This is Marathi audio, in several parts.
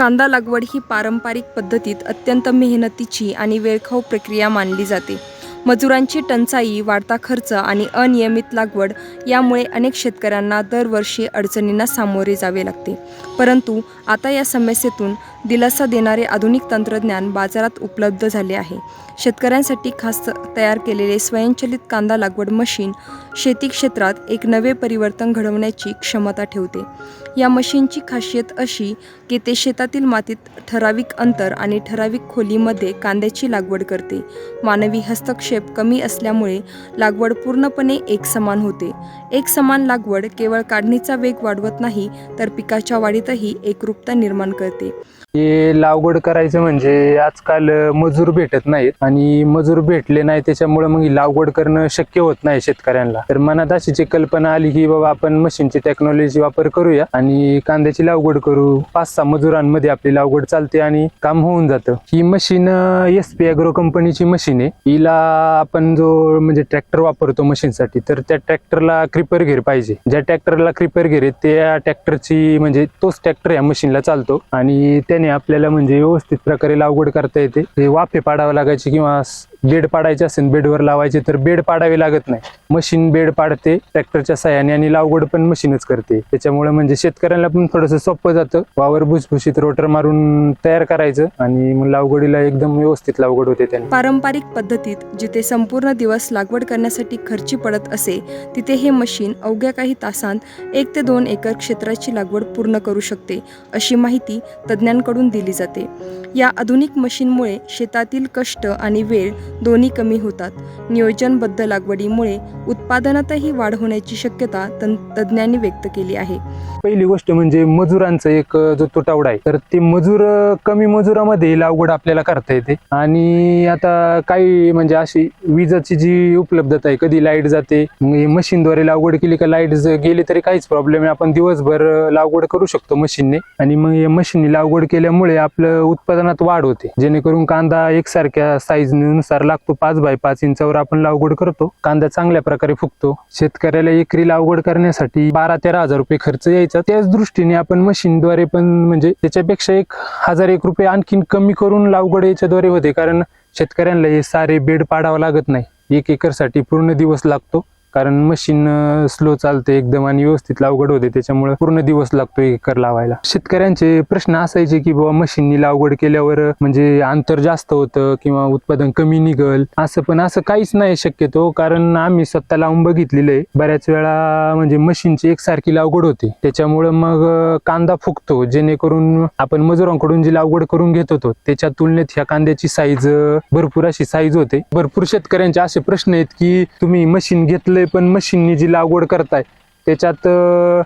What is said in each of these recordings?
कांदा लागवड ही पारंपरिक पद्धतीत अत्यंत मेहनतीची आणि वेळखाऊ प्रक्रिया मानली जाते. मजुरांची टंचाई वाढता खर्च आणि अनियमित लागवड यामुळे अनेक शेतकऱ्यांना दरवर्षी अडचणींना सामोरे जावे लागते. परंतु आता या समस्येतून दिलासा देणारे आधुनिक तंत्रज्ञान बाजारात उपलब्ध झाले आहे. शेतकऱ्यांसाठी खास तयार केलेले स्वयंचलित कांदा लागवड मशीन शेती क्षेत्रात एक नवे परिवर्तन घडवण्याची क्षमता ठेवते. या मशीनची खासियत अशी की ते शेतातील मातीत ठराविक अंतर आणि ठराविक खोलीमध्ये कांद्याची लागवड करते. मानवी हस्तक्षेप कमी असल्यामुळे लागवड पूर्णपणे एकसमान होते. एकसमान लागवड केवळ काढणीचा वेग वाढवत नाही तर पिकाच्या वाढीतही एकरूपता निर्माण करते. हे लागवड करायचं म्हणजे आजकाल मजूर भेटत नाहीत आणि मजूर भेटले नाही त्याच्यामुळे मग लागवड करणं शक्य होत नाही शेतकऱ्यांना. तर मनात अशीची कल्पना आली की बाबा आपण मशीनची टेक्नॉलॉजी वापर करूया आणि कांद्याची लागवड करू. पाच सहा मजुरांमध्ये आपली लागवड चालते आणि काम होऊन जातं. ही मशीन एस पी अॅग्रो कंपनीची मशीन आहे. हिला आपण जो म्हणजे ट्रॅक्टर वापरतो मशीनसाठी तर त्या ट्रॅक्टरला क्रिपर घेर पाहिजे. ज्या ट्रॅक्टरला क्रिपर घेर आहे त्या ट्रॅक्टरची म्हणजे तोच ट्रॅक्टर या मशीनला चालतो. आणि त्या त्याने आपल्याला म्हणजे व्यवस्थित प्रकारे लागवड करता येते. हे वाफे पाडावं लागायचे किंवा बेड पाडायचे असेल बेडवर लावायचे तर बेड पाडावे लागत नाही. मशीन बेड पाडते ट्रॅक्टरच्या सहाय्याने आणि लागवड पण मशीनच करते. त्याच्यामुळे म्हणजे शेतकऱ्यांना पण थोडंसं सोपं जातं. वावर भुसभुशीत रोटर मारून तयार करायचं आणि मग लागवडीला एकदम व्यवस्थित लागवड होते त्याने. पारंपरिक पद्धतीत जिथे संपूर्ण दिवस लागवड करण्यासाठी खर्ची पडत असे तिथे हे मशीन अवघ्या काही तासांत एक ते दोन एकर क्षेत्राची लागवड पूर्ण करू शकते अशी माहिती तज्ज्ञांकडून दिली जाते. या आधुनिक मशीनमुळे शेतातील कष्ट आणि वेळ दोन्ही कमी होतात. नियोजनबद्ध लागवडीमुळे उत्पादनातही वाढ होण्याची शक्यता तं तज्ज्ञांनी व्यक्त केली आहे. पहिली गोष्ट म्हणजे मजुरांचा एक जो तुटवडा आहे तर ते मजूर कमी मजुरामध्ये लागवड आपल्याला करता येते. आणि आता काही म्हणजे अशी विजाची जी उपलब्धता आहे कधी लाइट जाते मशीनद्वारे लागवड केली का लाइट गेली तरी काहीच प्रॉब्लेम आहे आपण दिवसभर लागवड करू शकतो मशीनने. आणि मग मशीनने लागवड केल्यामुळे आपलं उत्पादनात वाढ होते. जेणेकरून कांदा एकसारख्या साईजनुसार लागतो. पाच बाय पाच इंचावर आपण लागवड करतो. कांदा चांगल्या प्रकारे फुगतो. शेतकऱ्याला एकरी लागवड करण्यासाठी बारा तेरा हजार रुपये खर्च यायचा. त्याच दृष्टीने आपण मशीनद्वारे पण म्हणजे त्याच्यापेक्षा एक हजार एक रुपये आणखीन कमी करून लागवड याच्याद्वारे होते. कारण शेतकऱ्यांना हे सारे बेड पाडावं लागत नाही. एक एकरसाठी पूर्ण दिवस लागतो. कारण मशीन स्लो चालते एकदम आणि व्यवस्थित लागवड होते. त्याच्यामुळे पूर्ण दिवस लागतो एकर लावायला. शेतकऱ्यांचे प्रश्न असायचे की बाबा मशीननी लागवड केल्यावर म्हणजे अंतर जास्त होतं किंवा उत्पादन कमी निघल. असं पण असं काहीच नाही शक्यतो कारण आम्ही स्वतः लावून बघितलेलं आहे. बऱ्याच वेळा म्हणजे मशीनची एकसारखी लागवड होते. त्याच्यामुळे मग कांदा फुगतो. जेणेकरून आपण मजुरांकडून जी लागवड करून घेत होतो त्याच्या तुलनेत ह्या कांद्याची साईज भरपूर अशी साईज होते. भरपूर शेतकऱ्यांचे असे प्रश्न आहेत की तुम्ही मशीन घेतलं घेतलंय पण मशीननी जी लागवड करताय त्याच्यात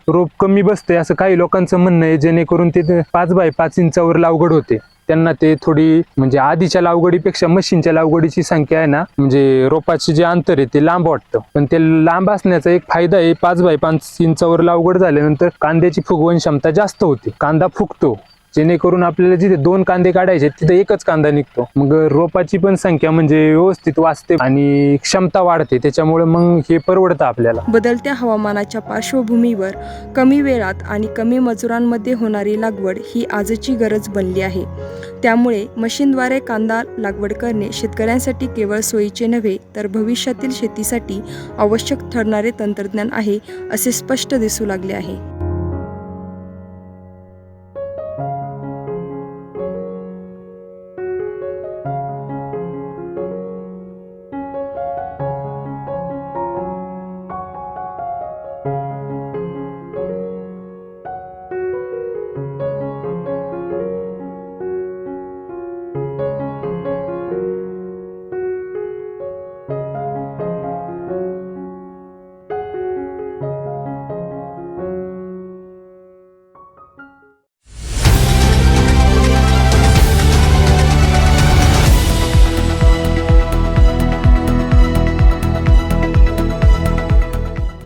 रोप कमी बसते असं काही लोकांचं म्हणणं आहे जेणेकरून ते पाच बाय पाच इंचावर लावगड होते. त्यांना ते थोडी म्हणजे आधीच्या लागवडीपेक्षा मशीनच्या लागवडीची संख्या आहे ना म्हणजे रोपाचे जे अंतर आहे ते लांब वाटतं. पण ते लांब असण्याचा एक फायदा आहे पाच बाय पाच इंचावर लावगड झाल्यानंतर कांद्याची फुगवण क्षमता जास्त होते. कांदा फुगतो. जेणेकरून आपल्याला जिथे दोन कांदे काढायचे तिथे एकच कांदा निघतो. मग रोपाची पण संख्या म्हणजे व्यवस्थित वाचते आणि क्षमता वाढते. त्याच्यामुळे मग हे परवडतं आपल्याला. बदलत्या हवामानाच्या पार्श्वभूमीवर कमी वेळात आणि कमी मजुरांमध्ये होणारी लागवड ही आजची गरज बनली आहे. त्यामुळे मशीनद्वारे कांदा लागवड करणे शेतकऱ्यांसाठी केवळ सोयीचे नव्हे तर भविष्यातील शेतीसाठी आवश्यक ठरणारे तंत्रज्ञान आहे असे स्पष्ट दिसू लागले आहे.